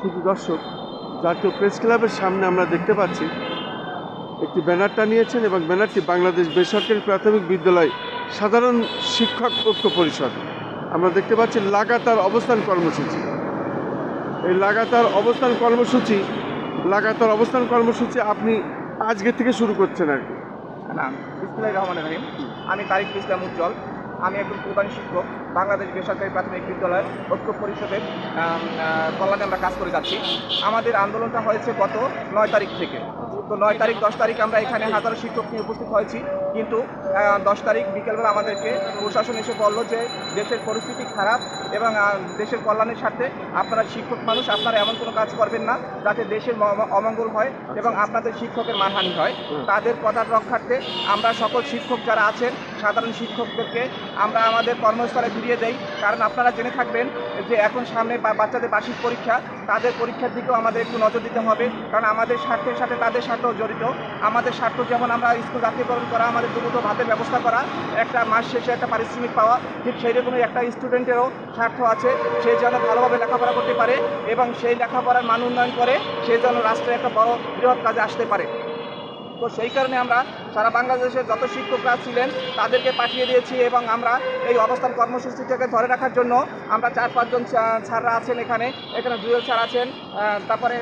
শুধু দর্শক জাতীয় প্রেস ক্লাবের সামনে আমরা দেখতে পাচ্ছি, একটি ব্যানার টানিয়েছেন এবং ব্যানারটি বাংলাদেশ বেসরকারি প্রাথমিক বিদ্যালয় সাধারণ শিক্ষক ঐক্য পরিষদ। আমরা দেখতে পাচ্ছি লাগাতার অবস্থান কর্মসূচি। এই লাগাতার অবস্থান কর্মসূচি, লাগাতার অবস্থান কর্মসূচি আপনি আজকে থেকে শুরু করছেন আর কি। না বিসমুল্লাহ রহমান রহিম। আমি তারিক ইসলাম উজ্জ্বল। আমি একজন প্রধান শিক্ষক, বাংলাদেশ বেসরকারি প্রাথমিক বিদ্যালয়ের ঐক্য পরিষদের কল্যাণে আমরা কাজ করে যাচ্ছি। আমাদের আন্দোলনটা হয়েছে গত নয় তারিখ থেকে। তো নয় তারিখ, দশ তারিখ আমরা এখানে হাজারো শিক্ষক নিয়ে উপস্থিত হয়েছি। কিন্তু দশ তারিখ বিকেলবেলা আমাদেরকে প্রশাসন এসে বলল যে দেশের পরিস্থিতি খারাপ এবং দেশের কল্যাণের স্বার্থে আপনারা শিক্ষক মানুষ আপনারা এমন কোনো কাজ করবেন না যাতে দেশের অমঙ্গল হয় এবং আপনাদের শিক্ষকের মানহানি হয়। তাদের পদার রক্ষার্থে আমরা সকল শিক্ষক যারা আছেন সাধারণ শিক্ষকদেরকে আমরা আমাদের কর্মস্থলে ফিরিয়ে দেই। কারণ আপনারা জেনে থাকবেন যে এখন সামনে বা- বাচ্চাদের বার্ষিক পরীক্ষা তাদের পরীক্ষার দিকেও আমাদের একটু নজর দিতে হবে। কারণ আমাদের স্বার্থের সাথে তাদের স্বার্থও জড়িত। আমাদের স্বার্থ যেমন আমরা স্কুল জাতীয়করণ করা আমাদের দ্রুত ভাতের ব্যবস্থা করা একটা মাস শেষে একটা পারিশ্রমিক পাওয়া ঠিক সেই রকমই একটা স্টুডেন্টেরও স্বার্থ আছে, সে যেন ভালোভাবে লেখাপড়া করতে পারে এবং সেই লেখাপড়ার মান উন্নয়ন করে সে যেন রাষ্ট্রের একটা বড় বৃহৎ কাজে আসতে পারে। তো সেই কারণে আমরা সারা বাংলাদেশের যত শিক্ষকরা ছিলেন তাদেরকে পাঠিয়ে দিয়েছি এবং আমরা এই অবস্থান কর্মসূচিটাকে ধরে রাখার জন্য আমরা চার পাঁচজন স্যাররা আছেন এখানে। এখানে জুয়েল স্যার আছেন তারপরে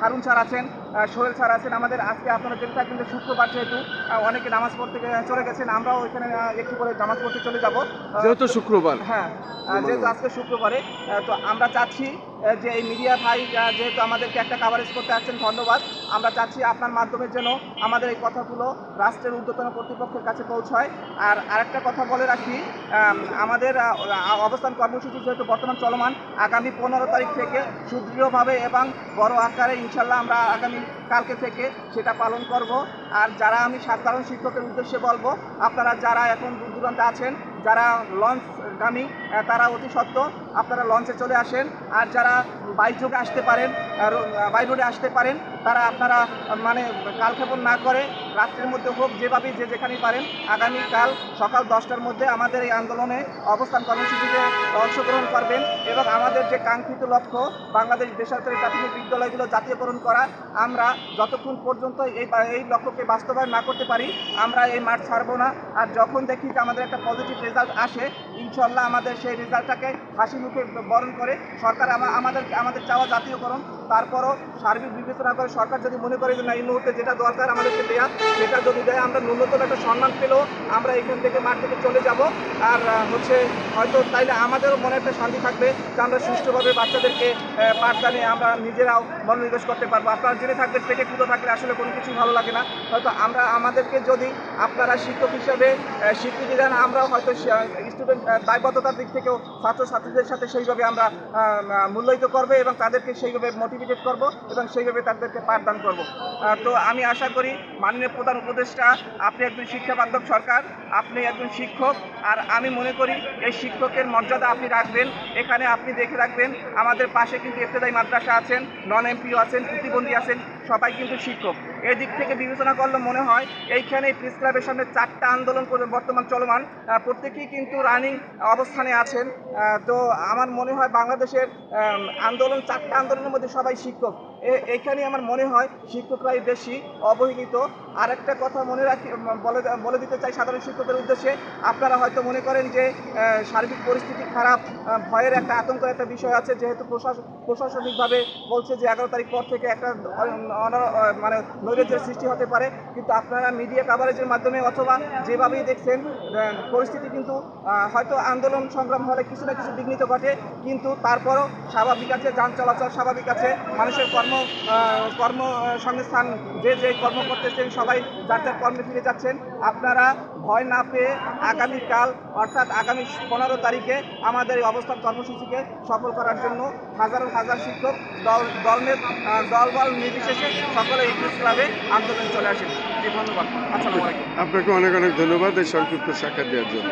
হারুন স্যার আছেন সোহেল স্যার আছেন। আমাদের আজকে আপনারা জেনে থাকবেন যে শুক্রবার যেহেতু অনেকে নামাজ পড়তে চলে গেছেন আমরাও এখানে একটু করে নামাজ পড়তে চলে যাব। যেহেতু শুক্রবার। হ্যাঁ যেহেতু আজকে শুক্রবারে তো আমরা চাচ্ছি যে এই মিডিয়া ভাই যেহেতু আমাদেরকে একটা কাভারেজ করতে আসছেন ধন্যবাদ। আমরা চাচ্ছি আপনার মাধ্যমে যেন আমাদের এই কথাগুলো রাষ্ট্রের ঊর্ধ্বতন কর্তৃপক্ষের কাছে পৌঁছায়। আর আরেকটা কথা বলে রাখি আমাদের অবস্থান কর্মসূচি যেহেতু বর্তমান চলমান আগামী পনেরো তারিখ থেকে সুদৃঢ়ভাবে এবং বড় আকারে ইনশাল্লাহ আমরা আগামী কালকে থেকে সেটা পালন করব। আর যারা আমি সাধারণ শিক্ষকের উদ্দেশ্যে বলব আপনারা যারা এখন দূর দূরান্তে আছেন যারা লঞ্চগামী আহ, তারা অতি সত্য আপনারা লঞ্চে চলে আসেন। আর যারা বাইক যোগে আসতে পারেন বাই আসতে পারেন তারা আপনারা মানে কালক্ষেপণ না করে রাত্রের মধ্যে হোক যেভাবে যে যেখানেই পারেন আগামীকাল সকাল দশটার মধ্যে আমাদের এই আন্দোলনে অবস্থান কর্মসূচিতে অংশগ্রহণ করবেন এবং আমাদের যে কাঙ্ক্ষিত লক্ষ্য, বাংলাদেশ বেসরকারি প্রাথমিক বিদ্যালয়গুলো জাতীয়করণ করা, আমরা যতক্ষণ পর্যন্ত এই এই লক্ষ্যকে বাস্তবায়ন না করতে পারি, আমরা এই মাঠ ছাড়বো না। আর যখন দেখি যে আমাদের একটা পজিটিভ রেজাল্ট আসে ইনশাল্লাহ আমাদের সেই রেজাল্টটাকে হাসি মুখে বরণ করে সরকার আমা- আমাদের আমাদের চাওয়া জাতীয়করণ, তারপরও সার্বিক বিবেচনা করে সরকার যদি মনে করে যে না, এই মুহূর্তে যেটা দরকার আমাদেরকে দেয়া, সেটা যদি দেয়, আমরা ন্যূনতম একটা সম্মান পেলেও আমরা এখান থেকে মাঠ থেকে চলে যাব। আর হচ্ছে হয়তো তাইলে আমাদেরও মনে একটা শান্তি থাকবে যে আমরা সুষ্ঠুভাবে বাচ্চাদেরকে পাঠদানে আমরা নিজেরাও মনোনিবেশ করতে পারব। আপনারা জেনে থাকবেন, পেটে কুতো থাকলে আসলে কোনো কিছু ভালো লাগে না। হয়তো আমরা, আমাদেরকে যদি আপনারা শিক্ষক হিসাবে স্বীকৃতি দেন, আমরাও হয়তো স্টুডেন্ট দায়বদ্ধতার দিক থেকেও ছাত্রছাত্রীদের সাথে সেইভাবে আমরা মূল্যায়িত করব এবং তাদেরকে সেইভাবে মোটিভেটেড করব এবং সেইভাবে তাদেরকে পাঠদান করব। তো আমি আশা করি মাননীয় প্রধান উপদেষ্টা, আপনি একজন শিক্ষা বান্ধব সরকার, আপনি একজন শিক্ষক, আর আমি মনে করি এই শিক্ষকের মর্যাদা আপনি রাখবেন, এখানে আপনি দেখে রাখবেন, আমাদের পাশে কিন্তু ইফতেদায়ী মাদ্রাসা আছেন নন এমপিও আছেন, প্রতিবন্ধী আছেন, সবাই কিন্তু শিক্ষক। এই দিক থেকে বিবেচনা করলে মনে হয় এইখানে প্রেস ক্লাবের সামনে চারটা আন্দোলন বর্তমান চলমান প্রত্যেকেই কিন্তু রানিং অবস্থানে আছেন তো আমার মনে হয় বাংলাদেশের আন্দোলন, চারটা আন্দোলনের মধ্যে সবাই শিক্ষক। এ- এইখানে আমার মনে হয় শিক্ষকরাই বেশি অবহেলিত আরেকটা কথা মনে রাখি বলে বলে দিতে চাই সাধারণ শিক্ষকদের উদ্দেশ্যে। আপনারা হয়তো মনে করেন যে সার্বিক পরিস্থিতি খারাপ ভয়ের একটা আতঙ্কের একটা বিষয় আছে, যেহেতু প্রশাসন প্রশাসনিকভাবে বলছে যে, এগারো তারিখ পর থেকে একটা মানে নৈরাজ্যের সৃষ্টি হতে পারে। কিন্তু আপনারা মিডিয়া কাভারেজের মাধ্যমে অথবা যেভাবেই দেখছেন পরিস্থিতি কিন্তু হয়তো আন্দোলন সংগ্রাম হলে কিছু না কিছু বিঘ্নিত ঘটে। কিন্তু তারপরও স্বাভাবিক আছে, যান চলাচল স্বাভাবিক আছে। মানুষের কর্ম কর্ম সংস্থান যে যে কর্ম করতেছেন সবাই যার যার কর্মে ফিরে যাচ্ছেন, আপনারা ভয় না পেয়ে আগামীকাল, অর্থাৎ আগামী পনেরো তারিখে আমাদের এই অবস্থান কর্মসূচিকে সফল করার জন্য হাজার হাজার শিক্ষক দল দলের দল দলবল নির্বিশেষে সকলে প্রেস ক্লাবে আন্দোলন চলে আসেন। ধন্যবাদ আসসালামু আলাইকুম। আপনাকে অনেক অনেক ধন্যবাদ এই সংক্ষিপ্ত সাক্ষাৎ দেওয়ার জন্য।